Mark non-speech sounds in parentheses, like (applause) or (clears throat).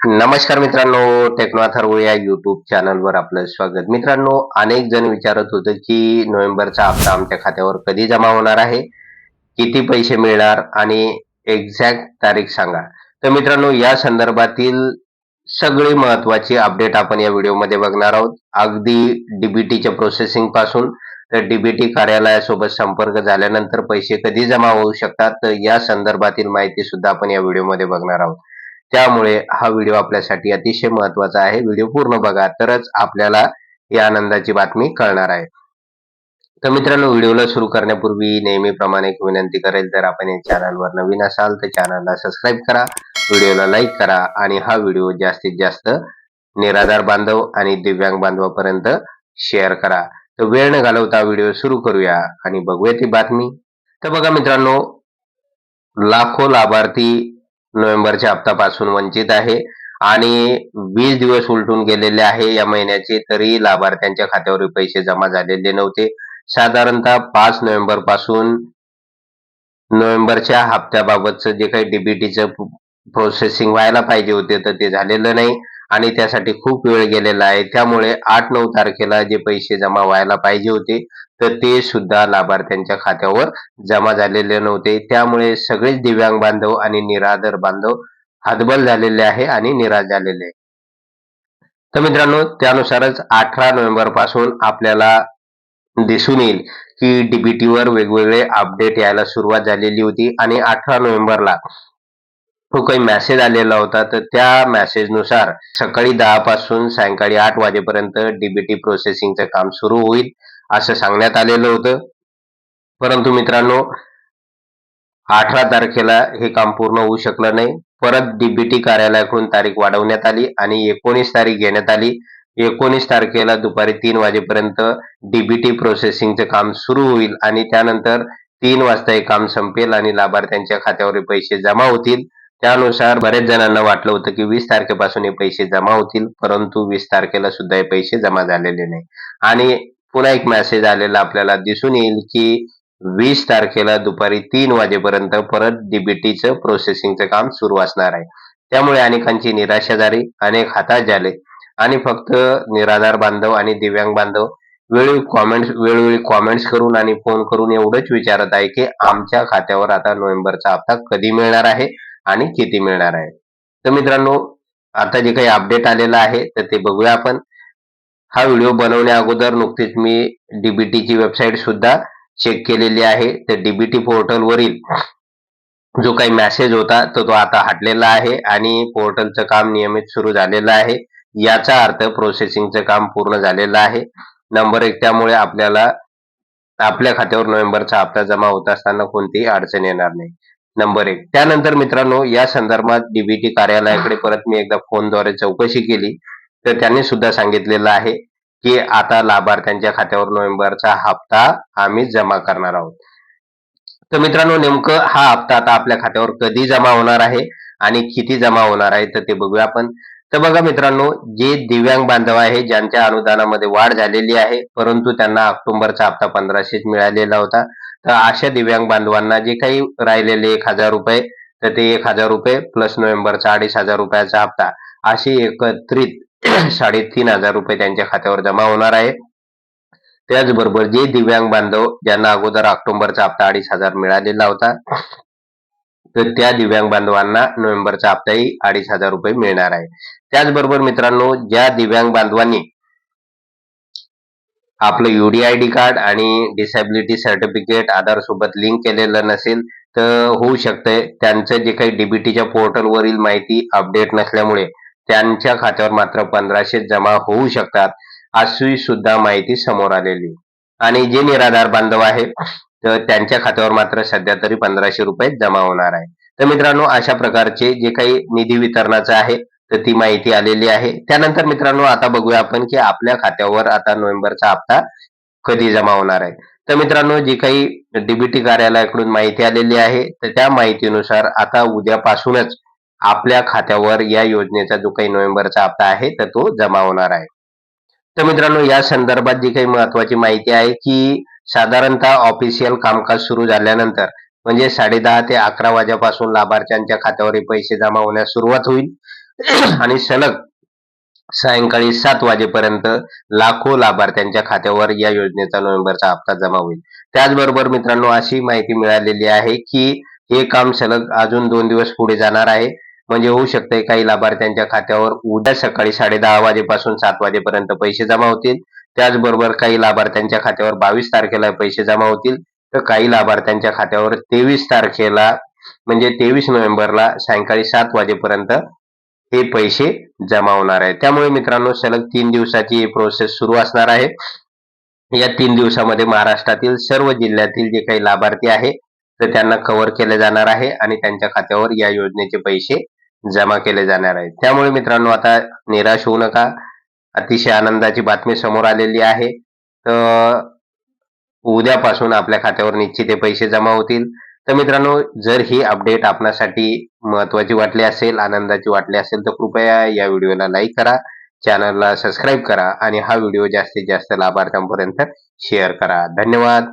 नमस्कार मित्रांनो टेक्नॉथर्व या युट्यूब चॅनलवर आपलं स्वागत. मित्रांनो अनेक जण विचारत होते की नोव्हेंबरचा हप्ता आमच्या खात्यावर कधी जमा होणार आहे? किती पैसे मिळणार? आणि एक्झॅक्ट तारीख सांगा. तर मित्रांनो या संदर्भातील सगळी महत्वाची अपडेट आपण या व्हिडिओमध्ये बघणार आहोत. अगदी डीबीटीच्या प्रोसेसिंगपासून तर डीबीटी कार्यालयासोबत संपर्क झाल्यानंतर पैसे कधी जमा होऊ शकतात? तर या संदर्भातील माहिती सुद्धा आपण या व्हिडिओमध्ये बघणार आहोत. त्यामुळे हा व्हिडिओ आपल्यासाठी अतिशय महत्त्वाचा आहे. व्हिडिओ पूर्ण बघा तरच आपल्याला या आनंदाची बातमी कळणार आहे. तर मित्रांनो व्हिडिओला सुरू करण्यापूर्वी नेहमीप्रमाणे एक विनंती करेल तर आपण या चॅनलवर नवीन असाल तर चॅनलला सबस्क्राईब करा व्हिडिओला लाईक करा आणि हा व्हिडिओ जास्तीत जास्त निराधार बांधव आणि दिव्यांग बांधवापर्यंत शेअर करा. तर वेळ न घालवता व्हिडिओ सुरू करूया आणि बघूया ती बातमी. तर बघा मित्रांनो लाखो लाभार्थी नोव्हेंबरच्या हप्तापासून वंचित आहे. आणि वीस दिवस उलटून गेलेले आहे. या महिन्याचे तरी लाभार्थ्यांच्या खात्यावर पैसे जमा झालेले नव्हते. साधारणतः पाच नोव्हेंबरपासून नोव्हेंबरच्या हप्त्याबाबतचं जे काही डीबीटीचं प्रोसेसिंग व्हायला पाहिजे होते तर ते झालेलं नाही. आणि त्यासाठी खूप वेळ गेलेला आहे. त्यामुळे आठ नऊ तारखेला जे पैसे जमा व्हायला पाहिजे होते तर ते सुद्धा लाभार्थ्यांच्या खात्यावर जमा झालेले नव्हते. त्यामुळे सगळेच दिव्यांग बांधव आणि निराधार बांधव हतबल झालेले आहे आणि निराश झालेले आहे. तर मित्रांनो त्यानुसारच अठरा नोव्हेंबरपासून आपल्याला दिसून येईल की डीबीटीवर वेगवेगळे अपडेट यायला सुरुवात झालेली होती. आणि अठरा नोव्हेंबरला तो काही मेसेज आलेला होता तर त्या मेसेजनुसार सकाळी दहा पासून सायंकाळी आठ वाजेपर्यंत डीबीटी प्रोसेसिंगचं काम सुरू होईल असं सांगण्यात आलेलं होतं. परंतु मित्रांनो अठरा तारखेला हे काम पूर्ण होऊ शकलं नाही. परत डीबीटी कार्यालयाकडून तारीख वाढवण्यात आली आणि एकोणीस तारीख घेण्यात आली. एकोणीस तारखेला दुपारी तीन वाजेपर्यंत डीबीटी प्रोसेसिंगचं काम सुरू होईल आणि त्यानंतर तीन वाजता हे काम संपेल आणि लाभार्थ्यांच्या खात्यावर पैसे जमा होतील. त्यानुसार बरेच जणांना वाटलं होतं की वीस तारखेपासून हे पैसे जमा होतील परंतु वीस तारखेला सुद्धा हे पैसे जमा झालेले नाही. आणि पुन्हा एक मेसेज आलेला आपल्याला दिसून येईल की वीस तारखेला दुपारी तीन वाजेपर्यंत परत डीबीटीचं प्रोसेसिंगचं काम सुरू असणार आहे. त्यामुळे अनेकांची निराशा झाली अनेक हातात झाले. आणि फक्त निराधार बांधव आणि दिव्यांग बांधव वेळोवेळी कॉमेंट्स वेळोवेळी कॉमेंट्स करून आणि फोन करून एवढंच विचारत आहे की आमच्या खात्यावर आता नोव्हेंबरचा हप्ता कधी मिळणार आहे? आणि किती मिळणार आहे. तर मित्रांनो आता जे काही अपडेट आलेलं आहे तर ते बघूया आपण. हा व्हिडिओ बनवण्या अगोदर नुकतीच मी डीबीटीची वेबसाईट सुद्धा चेक केलेली आहे. तर डीबीटी पोर्टलवरील जो काही मेसेज होता तो तो आता हटलेला आहे आणि पोर्टलचं काम नियमित सुरू झालेलं आहे. याचा अर्थ प्रोसेसिंगचं काम पूर्ण झालेलं आहे. नंबर एक त्यामुळे आपल्याला आपल्या खात्यावर नोव्हेंबरचा हप्ता जमा होत असताना कोणतीही अडचण येणार नाही. नंबर एक. त्यानंतर मित्रांनो या संदर्भात डीबीटी कार्यालयाकडे परत मी एकदा फोनद्वारे चौकशी केली. तर त्यांनी सुद्धा सांगितलेलं आहे की आता लाभार्थ्यांच्या खात्यावर नोव्हेंबरचा हप्ता आम्ही जमा करणार आहोत. तर मित्रांनो नेमकं हा हप्ता आता आपल्या खात्यावर कधी जमा होणार आहे आणि किती जमा होणार आहे तर ते बघूया आपण. तर बघा मित्रांनो जे दिव्यांग बांधव आहे ज्यांच्या अनुदानामध्ये वाढ झालेली आहे परंतु त्यांना ऑक्टोबरचा हप्ता पंधराशेच मिळालेला होता. तर अशा दिव्यांग बांधवांना जे काही राहिलेले एक हजार रुपये तर ते एक हजार रुपये प्लस नोव्हेंबरचा अडीच हजार रुपयाचा हप्ता अशी एकत्रित (clears throat) साडेतीन हजार रुपये त्यांच्या खात्यावर जमा होणार आहे. त्याचबरोबर जे दिव्यांग बांधव ज्यांना अगोदर ऑक्टोबरचा हप्ता अडीच हजार मिळालेला होता तर त्या दिव्यांग बांधवांना नोव्हेंबरचा हप्ताही अडीच हजार रुपये मिळणार आहे. त्याचबरोबर मित्रांनो ज्या दिव्यांग बांधवांनी आपलं युडीआयडी कार्ड आणि डिसेबिलिटी सर्टिफिकेट आधार सोबत लिंक केलेलं नसेल तर होऊ शकतंय. त्यांचं जे काही डीबीटीच्या पोर्टलवरील माहिती अपडेट नसल्यामुळे त्यांच्या खात्यावर मात्र पंधराशे जमा होऊ शकतात अशी सुद्धा माहिती समोर आलेली आणि जे निराधार बांधव आहेत तर त्यांच्या खात्यावर मात्र सध्या तरी पंधराशे रुपये जमा होणार आहे. तर मित्रांनो अशा प्रकारचे जे काही निधी वितरणाचं आहे तर ती माहिती आलेली आहे. त्यानंतर मित्रांनो आता बघूया आपण की आपल्या खात्यावर आता नोव्हेंबरचा हप्ता कधी जमा होणार आहे. तर मित्रांनो जी काही डीबीटी कार्यालयाकडून माहिती आलेली आहे तर त्या माहितीनुसार आता उद्यापासूनच आपल्या खात्यावर या योजनेचा जो काही नोव्हेंबरचा हप्ता आहे तर तो जमा होणार आहे. तर मित्रांनो या संदर्भात जी काही महत्वाची माहिती आहे की साधारणतः ऑफिशियल कामकाज सुरू झाल्यानंतर म्हणजे साडे दहा ते अकरा वाजेपासून लाभार्थ्यांच्या खात्यावरही पैसे जमा होण्यास सुरुवात होईल. (clears throat) आणि सलग सायंकाळी सात वाजेपर्यंत लाखो लाभार्थ्यांच्या खात्यावर या योजनेचा नोव्हेंबरचा हप्ता जमा होईल. त्याचबरोबर मित्रांनो अशी माहिती मिळालेली आहे की हे काम सलग अजून दोन दिवस पुढे जाणार आहे. म्हणजे होऊ शकते काही लाभार्थ्यांच्या खात्यावर उद्या सकाळी साडे दहा वाजेपासून सात वाजेपर्यंत पैसे जमा होतील. त्याचबरोबर काही लाभार्थ्यांच्या खात्यावर बावीस तारखेला पैसे जमा होतील. तर काही लाभार्थ्यांच्या खात्यावर तेवीस तारखेला म्हणजे तेवीस नोव्हेंबरला सायंकाळी सात वाजेपर्यंत हे पैसे जमा होणार आहे त्यामुळे मित्रांनो सलग तीन दिवसाची प्रोसेस सुरू असणार आहे. या तीन दिवसामध्ये महाराष्ट्रातील सर्व जिल्ह्यातील जे काही लाभार्थी आहे तर त्यांना कव्हर केले जाणार आहे आणि त्यांच्या खात्यावर या योजनेचे पैसे जमा केले जाणार आहेत. त्यामुळे मित्रांनो आता निराश होऊ नका. अतिशय आनंदाची बातमी समोर आलेली आहे. तर उद्यापासून आपल्या खात्यावर निश्चित हे पैसे जमा होतील. तर मित्रांनो जर ही अपडेट आपणासाठी महत्वाची वाटली असेल आनंदाची वाटली असेल तर कृपया या व्हिडिओला लाईक करा चॅनलला सबस्क्राईब करा आणि हा व्हिडिओ जास्तीत जास्त लाभार्थ्यांपर्यंत शेअर करा. धन्यवाद.